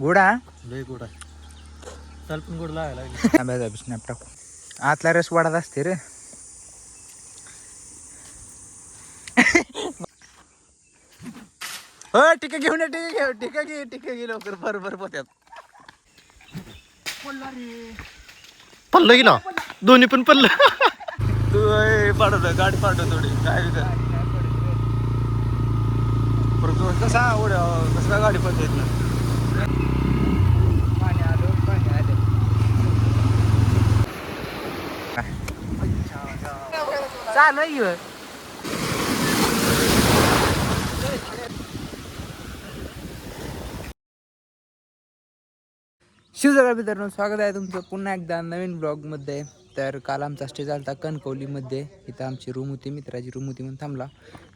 गोडा? लय गोड आहे. चाल पण गोड लागायला स्नॅप टाकू. आतला रस वाढत असते रे. हो टिका घेऊन ये टिका घेऊ टिका घे टिका घे लवकर. बरोबर पोत्यात. पडलं की ना? दोन्ही पण पडलं. तू ए, पाठवतो गाडी पाठव थोडी. काय विचार परत कसा आवड कसं काय गाडी पाठवत ना पाणी आलं पाणी आलं चालू आहे शिवजगा मित्रांनो स्वागत आहे तुमचं पुन्हा एकदा नवीन ब्लॉगमध्ये. तर काल आमचा स्टे झाला होता कणकवलीमध्ये. इथं आमची रूम होती मित्राची रूम होती म्हणून थांबला.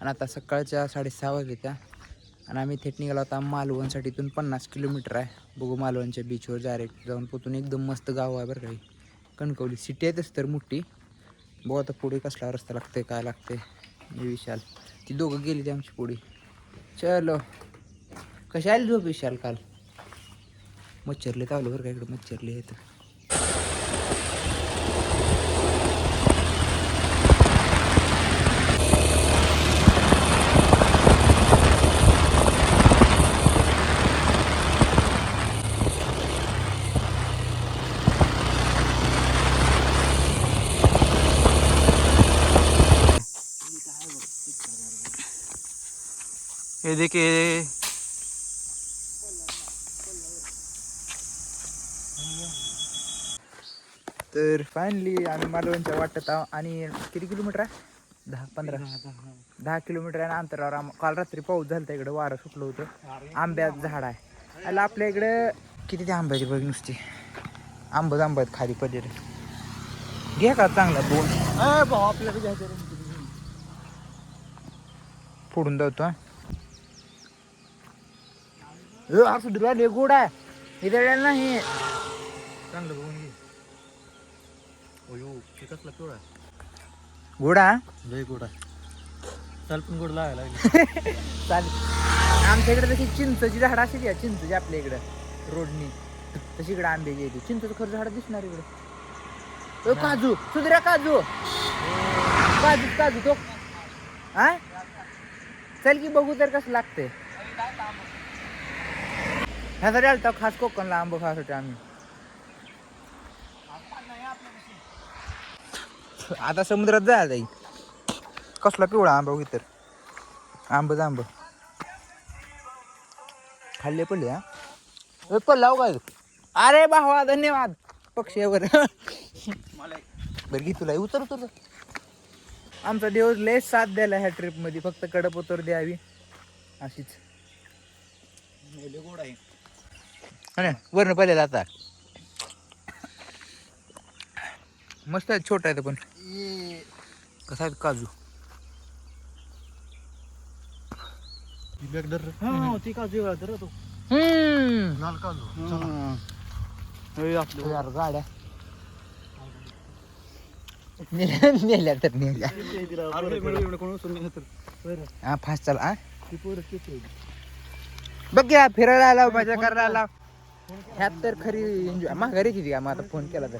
आणि आता सकाळच्या साडेसहा वाजले आणि आम्ही थेट निघाला होता मालवणसाठी. इथून पन्नास किलोमीटर आहे. बघू मालवणच्या बीचवर डायरेक्ट जाऊन पोतून एकदम मस्त गाव आहे बरं काही कणकवली सिटी आहेतच तर मोठी. बघू आता पुढे कसला रस्ता लागते काय लागते मी विशाल. ती दोघं गेली ते आमची पुढे. चलो. कशी आली झोप विशाल काल? मच्छरले तावलं बरं का इकडं मच्छरले येतं ये देखिए तर फायनली आम्ही मालवणच्या वाटत आहो आणि किती किलोमीटर आहे? दहा पंधरा. दहा किलोमीटर आहे अंतरावर आम काल रात्री पाऊस झाला इकडं वारं सुटलं होतं. आंब्याचं झाड आहे. आणि आपल्या इकडं किती ते आंब्याची बघ नुसती. आंबच आंबा आहेत खाली पडलेले. घे का चांगला दोन भाऊ आपल्याला फोडून जातो असं दुराले गोड आहे. इथे नाही चांगलं बघून घे. ओयो ते कसला पिवळा आहे. गोडा लय गोड आहे. चाल पण गोड लागायला लागली. चालेल. आमच्या इकडे तशी चिंचची झाडं अशी या चिंचची आपल्या इकडं रोडनी. तशी इकडे आंब्याची येते चिंचचं खरं झाड दिसणार इकडे. ओ काजू सुधऱ्या काजू. काजू काजू तो. हा? चल की बघू तर कसं लागते ह्यासाठी आलता खास कोकणला आंब खासाठी आम्ही. आता समुद्रात जायला जाईल कसला पिवळा आंबा इतर तर. आंब आंब खाल्ले पडले हा? पडला हो काय? अरे भावा धन्यवाद. पक्षीवर बरं घे तुला. उतर उतर आमचा देव लय साथ द्यायला ह्या ट्रिपमध्ये. फक्त कडप उतर द्यावी. अशीच. गोड आहे. ना वरण पडलेला आता. मस्त आहे छोटा आहे तो पण कसा आहे काजू? दर हा ती काजू वेळा तर तो. हम्म. लाल काजू आपलं. यार गाड्या. नेल्या नेल्या तर नेल्या. हा फास्ट चाल हा. बघ या फिरायला आला मजा करायला आला. ह्यात तर खरी एन्जॉय माघारी किती का? मग आता फोन केला तर.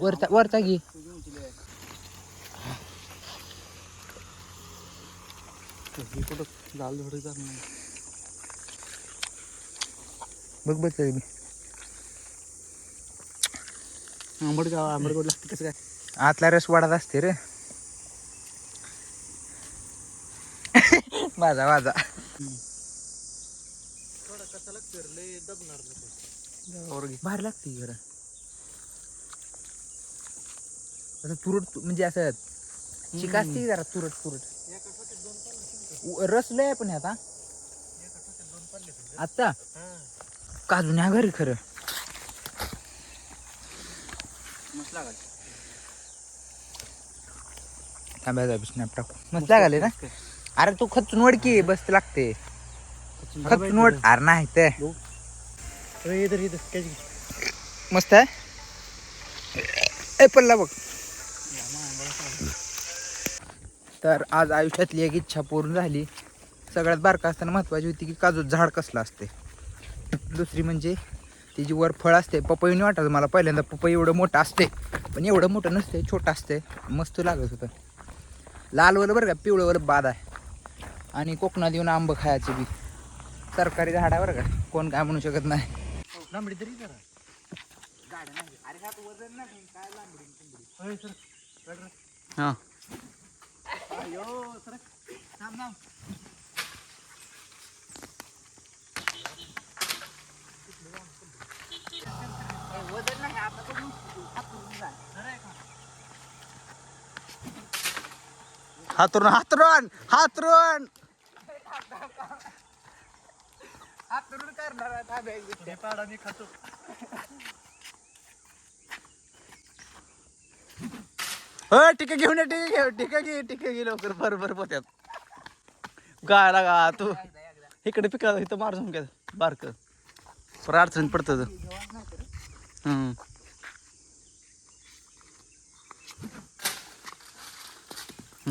वरचा वरचा घे. बघ बघ तरी मी. आंबट गाव आंबट गोड लागते कसं काय? आतला रस वाढत असते रे. माझा माझा. थोडा कसा लागतो लय दबणार बाहेर लागते खरं असं तुरट म्हणजे असं चिका असते की जरा तुरट तुरट. उ- रस लय आहे पण आता आता? काजून ह्या घरी खरं. मस्त लागाल. तांब्याचा स्नॅप टाकू. मस्त लागले ना? अरे तू खचून वडकी बस लागते. खचून वड अरे नाही ते. मस्त आहे. ए पल्ला बघ. तर आज आयुष्यातली एक इच्छा पूर्ण झाली. सगळ्यात बारका असताना महत्त्वाची होती की काजू झाड कसलं असते दुसरी म्हणजे त्याची वर फळ असते पपईने वाटतं मला पहिल्यांदा. पपई एवढं मोठं असते पण एवढं मोठं नसते छोटं असते मस्त लागत होतं. लालवलं बरं का पिवळंवलं बाद आहे. आणि कोकणात येऊन आंब खायचे बी. सरकारी झाड आहे बरं का? कोण काय म्हणू शकत नाही. लांबडी तरी हां. हातरून हातरून हातरून! हातरून करणार पाडा मी खातो. हो टिके घेऊन ये टिके घेऊ टिके घे टिके घे लवकर. बरोबर पोत्यात. गायला गा तू. इकडे पिका इथं मार जाऊन घ्या बारक. पर अडचण पडतं हम्म.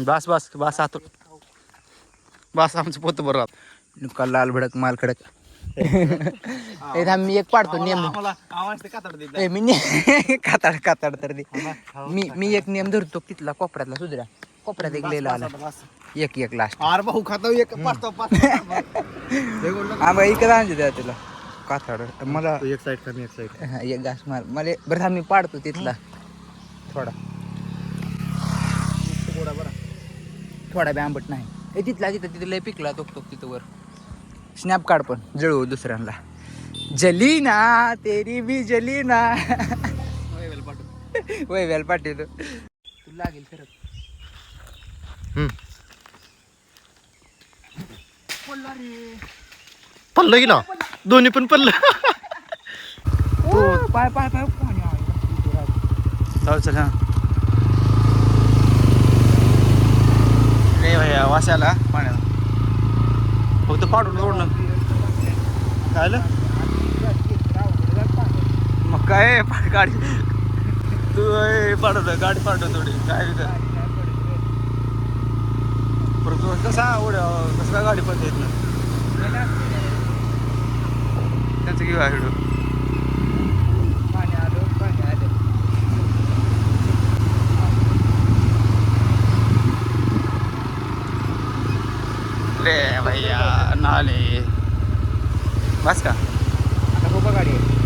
बस बस बस आतो बस आमचं पोत बरोबर नुका लाल भडक माल खडक. थांब, मी एक पाडतो नियम ते ए, मी ने- काताड काताड तर दे. मी मी एक नियम धरतो तिथला कोपऱ्यातला सुधरा. कोपऱ्यात एक लिहिला आला. एक एक लास्ट आर भाऊ खाता एक पाच पाच बाई इकडे आणते त्या तुला. काताड. मला तू एक साईड का मी एक साईड हा, एक घास मार. मला बरं थांब मी पाडतो तिथला. थोडा. थोडा बी आंबट नाही. ए तिथला तिथं तिथं लय पिकला तोक तोक तिथं वर. स्नॅप काढ पण जळू दुसऱ्यांना. जलीना तेरी भी जलीना. वय वेल पाटील. तू लागेल खरं. पडलं की ना? दोन्ही पण पडलं. पाय पाय पाय चल. हा रे भैया वाशाला पाण्याला. फक्त पाडून ओढणं काय? मग काय गाडी. तू ए, पाडवत गाडी पाडव थोडी काय बरं, कसा उड्या कसं काय गाडी पडते इथनं त्याचं घेऊ आहे व्हिडिओ पाणी आलं पाणी आलं ले भैया नाले बस का आता खूप गाडी आहे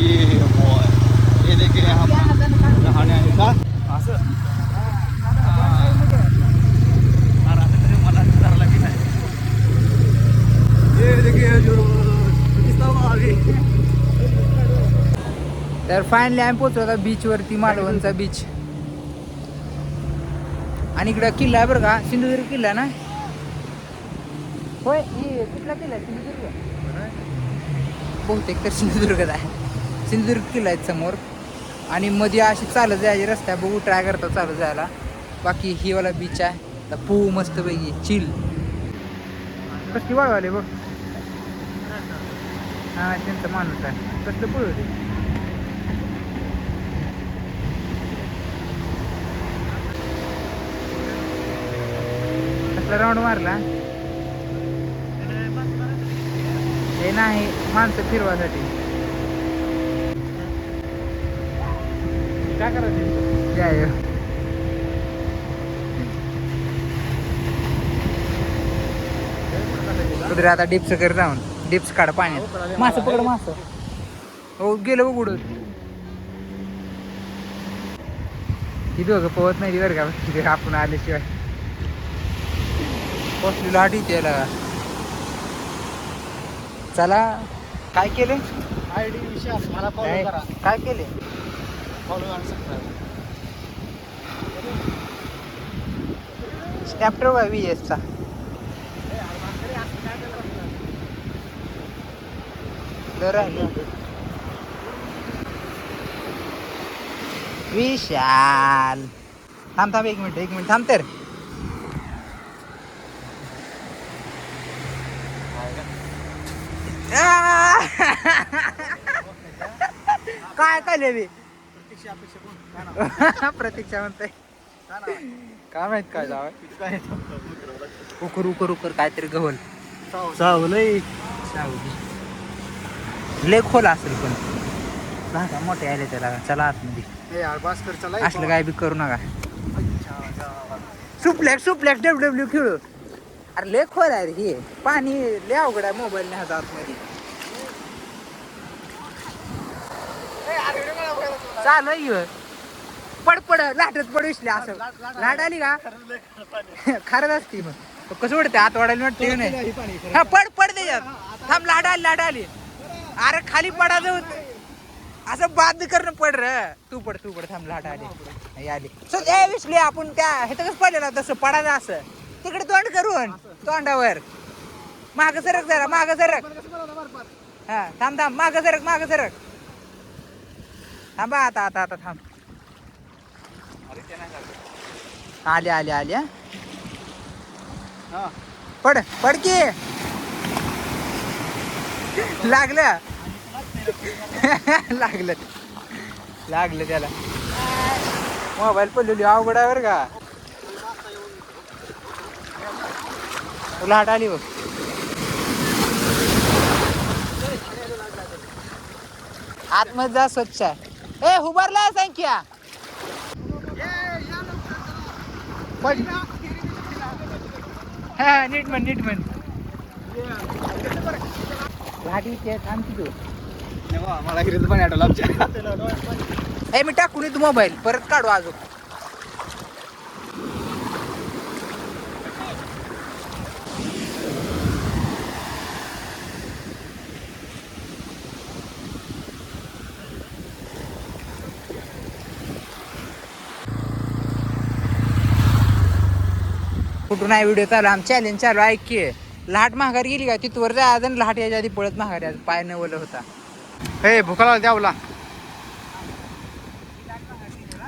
ये boy. ये देखिए हम नहाने आए का असं अरे आता तरी मला विचारला की नाही ये देखिए जो किस्ता आगे तर फायनली आम्ही पोचलो आता बीचवरती मालवणचा बीच आणि इकडं किल्ला आहे बरं का सिंधुदुर्ग किल्ला ना? होय हे कुठला किल्ला आहे? सिंधुदुर्ग? बहुतेक तर सिंधुदुर्गच आहे. सिंधुदुर्ग किल्ला आहे समोर. आणि मध्ये अशी चालत जायची रस्ता बघू ट्राय करता चालत जायला. बाकी ही वाला बीच आहे. तर पू मस्त पैकी चिल कसली वाळवाले बघ. हा त्यांचा माणूस आहे. कसलं पळू कसला राऊंड मारला. हे नाही माणसं फिरवासाठी. काय करायचं जाय कुत्रे आता डिप्स कर जाऊन डिप्स काढ पाण्यात. मासं पकड मासं. हो गेलं बघ उडत ही दोघं पोहत नाही बरं का. आपण आल्याशिवाय. आठ इथे यायला चला. काय केले? आय डी विशाल मला फॉलो करा. काय केले? फॉलो आणि सबस्क्राईब व्ही एसचा विशाल. थांब थांब एक मिनिट एक मिनिट. थांब तर. काय काय लेवी प्रतीक्षा म्हणते काय माहीत काय जाव उकर उकर उकर काहीतरी गवल. सावलंय सावली. लय खोल असेल पण. लागा मोठे आले त्याला. चला आतमध्ये. असलं काय बी करू नका. सुप्लेक्स सुप्लेक्स डब्ल्यू डब्ल्यू खेळू. अरे लय खोल आहे रे हे. पाणी लय अवघड आहे मोबाईल न्यायचा आतमध्ये. चालू आहे. पड पड लाटत पड विसले असं. लाट आली का? खरंच असते मग. कसं वाटते हात वाढायला वाटते नाही? हा पड पड त्याच्यात. थांब लाट आली लाट आली. अरे खाली पडायचं होत असं बाद करणं पड र. तू पड तू पड. थांब लाट आली. आली. सो ए विसले आपण त्या हे तर कसं पडलेलं तसं पडायचं असं. तिकडे तोंड करून तोंडावर. माग सरक जरा माग सरक. हा थांब थांब. माग सरक माग सरक. थांबा आता आता आता थांब. आले आले आले हा. पड पड की. लागलं. लागलं. लागलं त्याला. मोबाईल पडलेली अवघड आहे बरं का. लाट आली बघ. आतमध्ये जा स्वच्छ आहे. ए उभारला संख्या. पण हा नीट म्हण नीट म्हण. गाडी ते थांब की तू. मला गिरीत पण आठवलं आमच्या ए मी टाकून येतो मोबाईल. परत काढू अजून. कुठून आहे व्हिडिओ चालू आम चॅलेंज चालू ऐक की लाट महागारी गेली का? तिथवर जा आणि लाट याच्या आधी पळत महागारी आज पाय नवलं होता. हे भुकाला द्यावला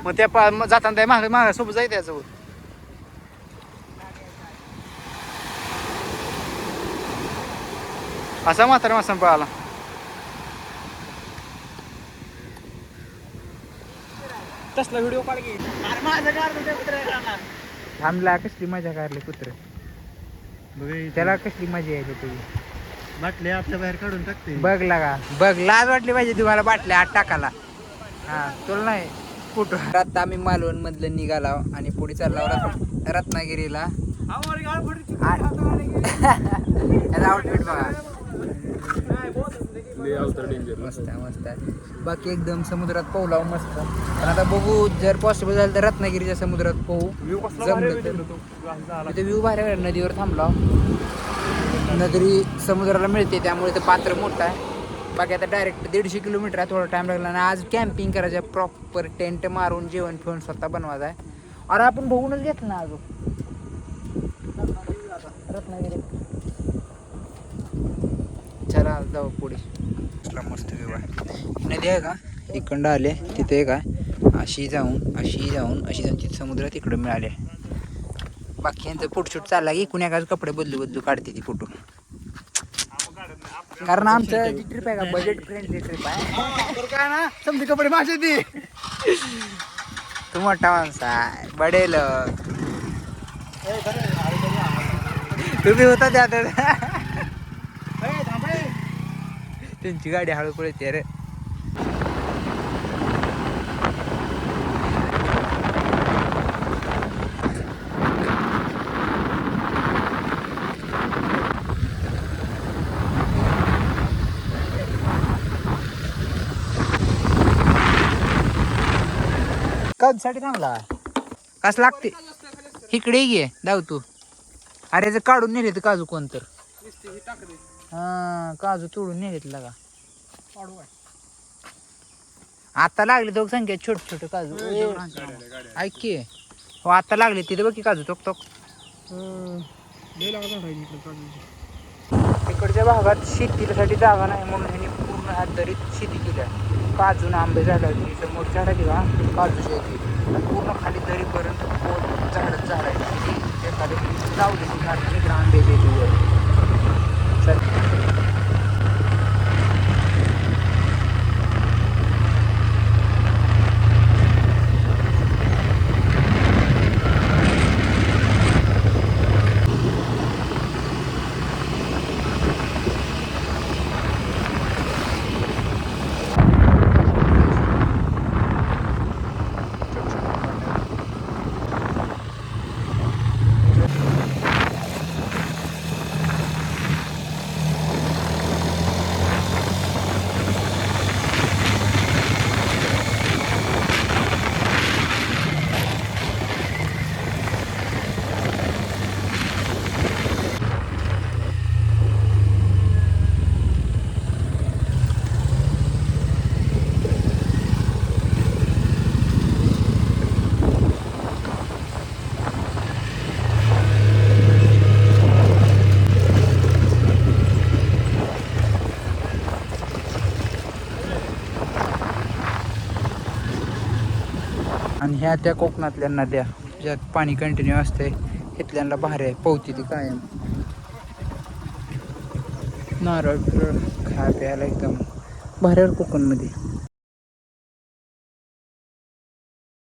मग त्या पा मग जाताना त्या माग माग सोबत जायचं त्याच्यासोबत. असा म्हातारा मासा पळाला. तसला व्हिडिओ काढ की थांबला कसली मजा काढली कुत्र? त्याला कसली मजा यायची तुझी? बाटले आपल्या बाहेर काढून टाकते. बघ लागा. बघ लाज वाटली पाहिजे तुम्हाला बाटल्या आत टाकाला हा तुला नाही कुठं? आता आम्ही मालवण मधलं निघाला आणि पुढे चालला रत्न- रत्नागिरीला. आउटफिट बघा. मस्त आहे मस्त आहे. बाकी एकदम समुद्रात पोहला मस्त. पण आता बघू जर पॉसिबल झालं तर रत्नागिरीच्या समुद्रात पोहू. जमलं तर. व्ह्यू भारी आहे नदीवर थांबला. नगरी समुद्राला मिळते त्यामुळे ते पात्र मोठं आहे. बाकी आता डायरेक्ट दीडशे किलोमीटर आहे थोडा टाइम लागला. आणि आज कॅम्पिंग करायचं आहे प्रॉपर टेंट मारून जेवण ठेवून स्वतः बनवायचं आहे. अरे आपण बघूनच घेतलं ना अजून. रत्नागिरी. चला जाऊ पुढे. मस्त व्ह्यू आहे. नदी आहे का? इकडं आले तिथे एक आहे. अशी जाऊन अशी जाऊन अशी जाऊन तिथे समुद्रात इकडं मिळाले. बाकी यांचं फोटोशूट चालला की कुण्या कपडे बदलू बदलू काढते ती फोटो कारण आमचं जी ट्रिप आहे का? बजेट फ्रेंडली ट्रिप आहे. काय ना? समजे कपडे माझे ती तू मोठा माणूस बडेल तुम्ही होता त्यात त्यांची गाडी हळू पळते रे. थांबला कस लागते? इकडे घे दाव तू. अरे जर काढून नेले तर काजू कोण तर हा काजू तोडून नेलेत लगा आता लागले दोघ संख्या छोटे छोटे काजू. ऐक की हो आता लागले तिथे बघ की काजू तोक तोक तिकडच्या भागात शेतीसाठी जागा नाही म्हणून ह्यांनी पूर्ण हात दरीत शेती केल्या काजून आंबे झालं होती समोर झाड आहे का काजू शेती पूर्ण खाली दरीपर्यंत झाड ते खाली लावली झाड आंबे बेबी वर ह्या त्या कोकणातल्या नद्या ज्यात पाणी कंटिन्यू असते इथल्यांना भारी आहे. पोहती ती कायम. नारळ बिरळ खाय प्यायला एकदम. भारी कोकणमध्ये.